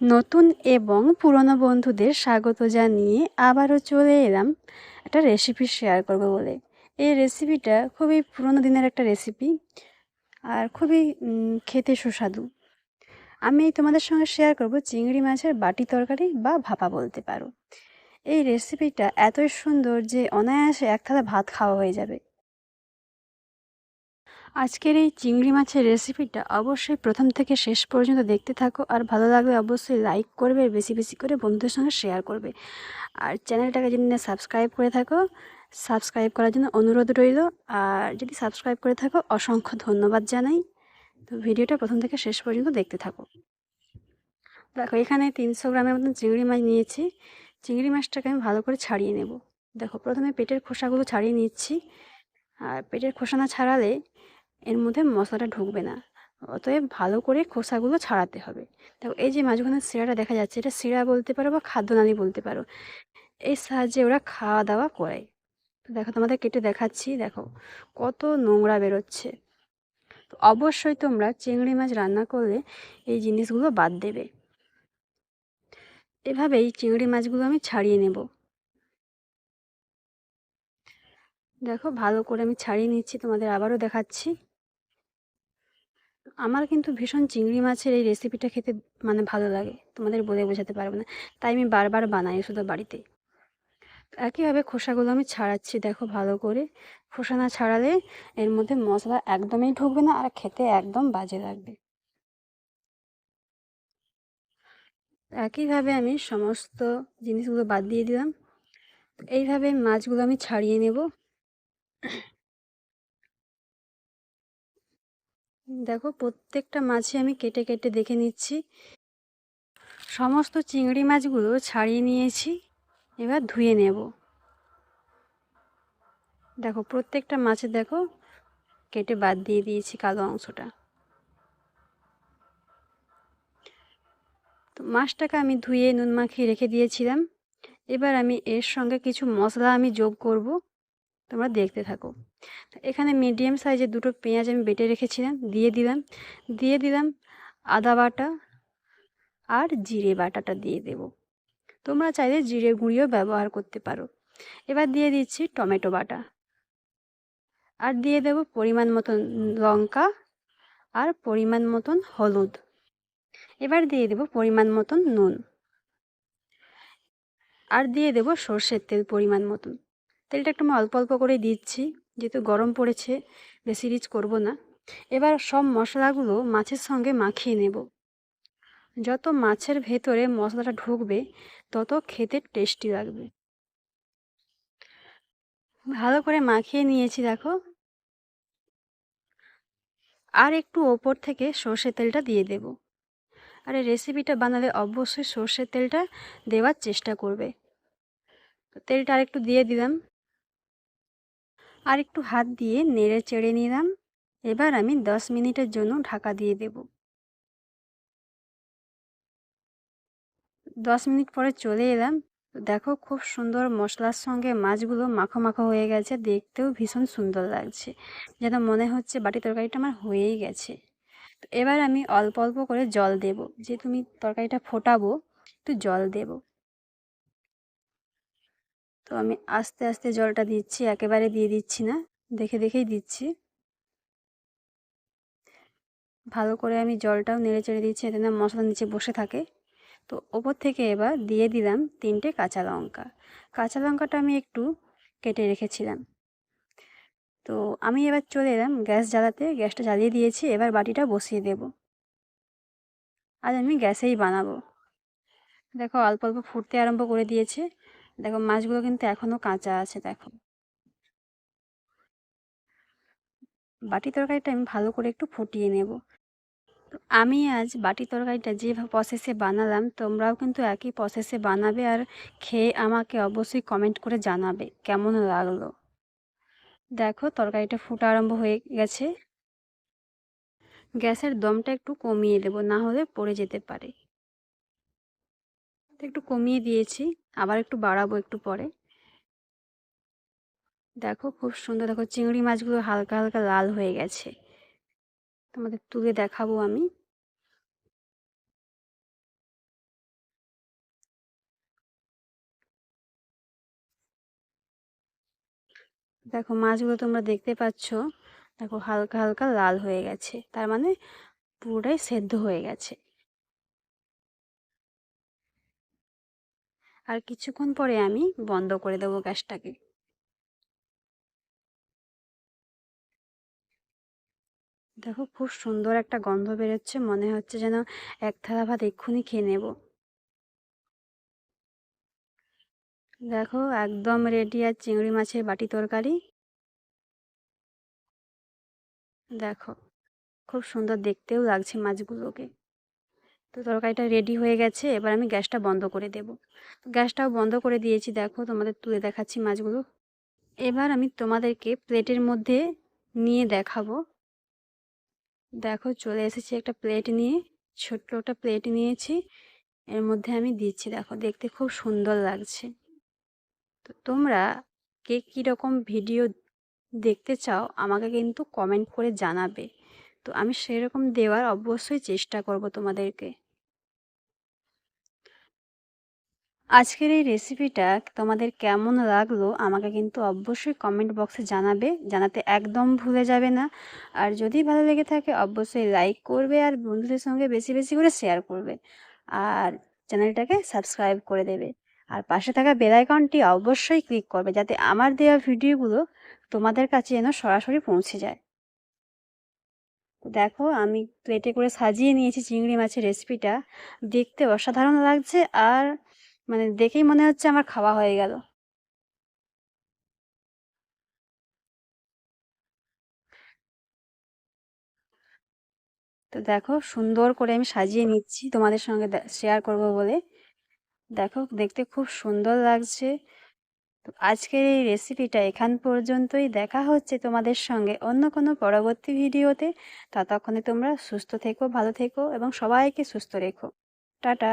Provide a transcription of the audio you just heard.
নতুন এবং পুরনো বন্ধুদের স্বাগত জানিয়ে আবারও চলে এলাম একটা রেসিপি শেয়ার করব বলে। এই রেসিপিটা খুবই পুরনো দিনের একটা রেসিপি আর খুবই খেতে সুস্বাদু। আমি তোমাদের সঙ্গে শেয়ার করব চিংড়ি মাছের বাটি তরকারি বা ভাপা বলতে পারো। এই রেসিপিটা এতই সুন্দর যে অনায়াসে এক থালা ভাত খাওয়া হয়ে যাবে। আজকের এই চিংড়ি মাছের রেসিপিটা অবশ্যই প্রথম থেকে শেষ পর্যন্ত দেখতে থাকো। আর ভালো লাগলে অবশ্যই লাইক করবে বেশি বেশি করে বন্ধুদের সঙ্গে শেয়ার করবে। আর চ্যানেলটাকে যদি না সাবস্ক্রাইব করে থাকো সাবস্ক্রাইব করার জন্য অনুরোধ রইল। আর যদি সাবস্ক্রাইব করে থাকো, অসংখ্য ধন্যবাদ জানাই। তো ভিডিওটা প্রথম থেকে শেষ পর্যন্ত দেখতে থাকো। দেখো, এখানে তিনশো গ্রামের মতন চিংড়ি মাছ নিয়েছি। চিংড়ি মাছটাকে আমি ভালো করে ছাড়িয়ে নেব। দেখো, প্রথমে পেটের খোসাগুলো ছাড়িয়ে নিচ্ছি। আর পেটের খোসা না ছাড়ালে এর মধ্যে মশলাটা ঢুকবে না। অতএব ভালো করে খোসাগুলো ছাড়াতে হবে। দেখো, এই যে মাঝখানে শিরাটা দেখা যাচ্ছে, এটা শিরা বলতে পারো বা খাদ্যনালী বলতে পারো এই সাহায্যে ওরা খাওয়া দাওয়া করে। তো দেখো, তোমাদের কেটে দেখাচ্ছি, দেখো, কত নোংরা বেরোচ্ছে। তো অবশ্যই তোমরা চিংড়ি মাছ রান্না করলে এই জিনিসগুলো বাদ দেবে। এভাবেই চিংড়ি মাছগুলো আমি ছাড়িয়ে নেব। দেখো, ভালো করে আমি ছাড়িয়ে নিচ্ছি, তোমাদের আবারও দেখাচ্ছি। আমার কিন্তু ভীষণ চিংড়ি মাছের এই রেসিপিটা খেতে মানে ভালো লাগে। তোমাদের বলে বোঝাতে পারব না। তাই আমি বারবার বানাই শুধু বাড়িতে। একইভাবে খোসাগুলো আমি ছাড়াচ্ছি, দেখো ভালো করে। খোসা না ছাড়ালে এর মধ্যে মশলা একদমই ঢুকবে না আর খেতে একদম বাজে লাগবে। একইভাবে আমি সমস্ত জিনিসগুলো বাদ দিয়ে দিলাম। এইভাবে মাছগুলো আমি ছাড়িয়ে নেব। দেখো, প্রত্যেকটা মাছে আমি কেটে কেটে দেখে নিচ্ছি। সমস্ত চিংড়ি মাছগুলো ছাড়িয়ে নিয়েছি, এবার ধুয়ে নেব। দেখো, প্রত্যেকটা মাছে দেখো, কেটে বাদ দিয়ে দিয়েছি কালো অংশটা। তো মাছটাকে আমি ধুয়ে নুন মাখিয়ে রেখে দিয়েছিলাম। এবার আমি এর সঙ্গে কিছু মশলা আমি যোগ করব, তোমরা দেখতে থাকো। এখানে মিডিয়াম সাইজের দুটো পেঁয়াজ আমি বেটে রেখেছিলাম, দিয়ে দিলাম। দিয়ে দিলাম আদা বাটা আর জিরে বাটাটা দিয়ে দেব। তোমরা চাইলে জিরে গুঁড়িও ব্যবহার করতে পারো। এবার দিয়ে দিচ্ছি টমেটো বাটা। আর দিয়ে দেব পরিমাণ মতন লঙ্কা আর পরিমাণ মতন হলুদ। এবার দিয়ে দেব পরিমাণ মতন নুন। আর দিয়ে দেব সর্ষের তেল পরিমাণ মতন। তেলটা একটু আমি অল্প অল্প করে দিচ্ছি। যেহেতু গরম পড়েছে, বেশি রিচ করব না। এবার সব মশলাগুলো মাছের সঙ্গে মাখিয়ে নেব। যত মাছের ভেতরে মশলাটা ঢুকবে, তত খেতে টেস্টি লাগবে। ভালো করে মাখিয়ে নিয়েছি, দেখো। আর একটু ওপর থেকে সর্ষের তেলটা দিয়ে দেব। আর এই রেসিপিটা বানালে অবশ্যই সর্ষের তেলটা দেওয়ার চেষ্টা করবে। তেলটা আর একটু দিয়ে দিলাম। আর একটু হাত দিয়ে নেড়ে চেড়ে নিলাম। এবার আমি দশ মিনিটের জন্য ঢাকা দিয়ে দেব। দশ মিনিট পরে চলে এলাম। দেখো খুব সুন্দর মশলার সঙ্গে মাছগুলো মাখো মাখো হয়ে গেছে। দেখতেও ভীষণ সুন্দর লাগছে। যেন মনে হচ্ছে বাটি তরকারিটা আমার হয়েই গেছে। তো এবার আমি অল্প অল্প করে জল দেব। যে তুমি তরকারিটা ফোটাবো, একটু জল দেব। তো আমি আস্তে আস্তে জলটা দিচ্ছি, একেবারে দিয়ে দিচ্ছি না, দেখে দেখেই দিচ্ছি। ভালো করে আমি জলটাও নেড়ে চেড়ে দিচ্ছি, এতে না মশলা নিচে বসে থাকে। তো ওপর থেকে এবার দিয়ে দিলাম তিনটে কাঁচা লঙ্কা। কাঁচা লঙ্কাটা আমি একটু কেটে রেখেছিলাম। তো আমি এবার চলে এলাম গ্যাস জ্বালাতে, গ্যাসটা জ্বালিয়ে দিয়েছি, এবার বাটিটা বসিয়ে দেব। আজ আমি গ্যাসেই বানাবো। দেখো, অল্প অল্প ফুটতে আরম্ভ করে দিয়েছে। দেখো মাছগুলো কিন্তু এখনও কাঁচা আছে, দেখো। বাটি তরকারিটা আমি ভালো করে একটু ফুটিয়ে নেব। আমি আজ বাটি তরকারিটা যে প্রসেসে বানালাম, তোমরাও কিন্তু একই প্রসেসে বানাবে আর খেয়ে আমাকে অবশ্যই কমেন্ট করে জানাবে কেমন লাগল। দেখো তরকারিটা ফুটা আরম্ভ হয়ে গেছে। গ্যাসের দমটা একটু কমিয়ে দেব, না হলে পড়ে যেতে পারে। একটু কমিয়ে দিয়েছি। আবার একটু বাড়াবো একটু পরে। দেখো খুব সুন্দর, দেখো চিংড়ি মাছগুলো হালকা হালকা লাল হয়ে গেছে। তোমাদের তুলে দেখাবো আমি। দেখো মাছগুলো তোমরা দেখতে পাচ্ছ, দেখো হালকা হালকা লাল হয়ে গেছে। তার মানে পুরোটাই সেদ্ধ হয়ে গেছে। আর কিছুক্ষণ পরে আমি বন্ধ করে দেবো গ্যাসটাকে। দেখো খুব সুন্দর একটা গন্ধ বেরোচ্ছে, মনে হচ্ছে যেন এক থালা ভাত এক্ষুনি খেয়ে নেব। দেখো একদম রেডি আর চিংড়ি মাছের বাটি তরকারি। দেখো খুব সুন্দর দেখতেও লাগছে মাছগুলোকে। তো তরকারিটা রেডি হয়ে গেছে, এবার আমি গ্যাসটা বন্ধ করে দেব। গ্যাসটাও বন্ধ করে দিয়েছি, দেখো তোমাদের তুলে দেখাচ্ছি মাছগুলো। এবার আমি তোমাদেরকে প্লেটের মধ্যে নিয়ে দেখাবো। দেখো চলে এসেছি একটা প্লেট নিয়ে, ছোট্ট একটা প্লেট নিয়েছি। এর মধ্যে আমি দিচ্ছি, দেখো দেখতে খুব সুন্দর লাগছে। তো তোমরা কে কীরকম ভিডিও দেখতে চাও আমাকে কিন্তু কমেন্ট করে জানাবে। তো আমি সেরকম দেওয়ার অবশ্যই চেষ্টা করব তোমাদেরকে। আজকের এই রেসিপিটা তোমাদের কেমন লাগল আমাকে কিন্তু অবশ্যই কমেন্ট বক্সে জানাবে, জানাতে একদম ভুলে যাবে না। আর যদি ভালো লেগে থাকে, অবশ্যই লাইক করবে আর বন্ধুদের সঙ্গে বেশি বেশি করে শেয়ার করবে। আর চ্যানেলটাকে সাবস্ক্রাইব করে দেবে। আর পাশে থাকা বেলাইকনটি অবশ্যই ক্লিক করবে, যাতে আমার দেওয়া ভিডিওগুলো তোমাদের কাছে যেন সরাসরি পৌঁছে যায়। দেখো, আমি প্লেটে করে সাজিয়ে নিয়েছি চিংড়ি মাছের রেসিপিটা দেখতে অসাধারণ লাগছে আর মানে দেখেই মনে হচ্ছে আমার খাওয়া হয়ে গেল। তো দেখো সুন্দর করে আমি সাজিয়ে নিচ্ছি তোমাদের সঙ্গে শেয়ার করব বলে। দেখো দেখতে খুব সুন্দর লাগছে। তো আজকের এই রেসিপিটা এখান পর্যন্তই। দেখা হচ্ছে তোমাদের সঙ্গে অন্য কোনো পরবর্তী ভিডিওতে ততক্ষণে তোমরা সুস্থ থেকো, ভালো থেকো এবং সবাইকে সুস্থ রেখো। টাটা!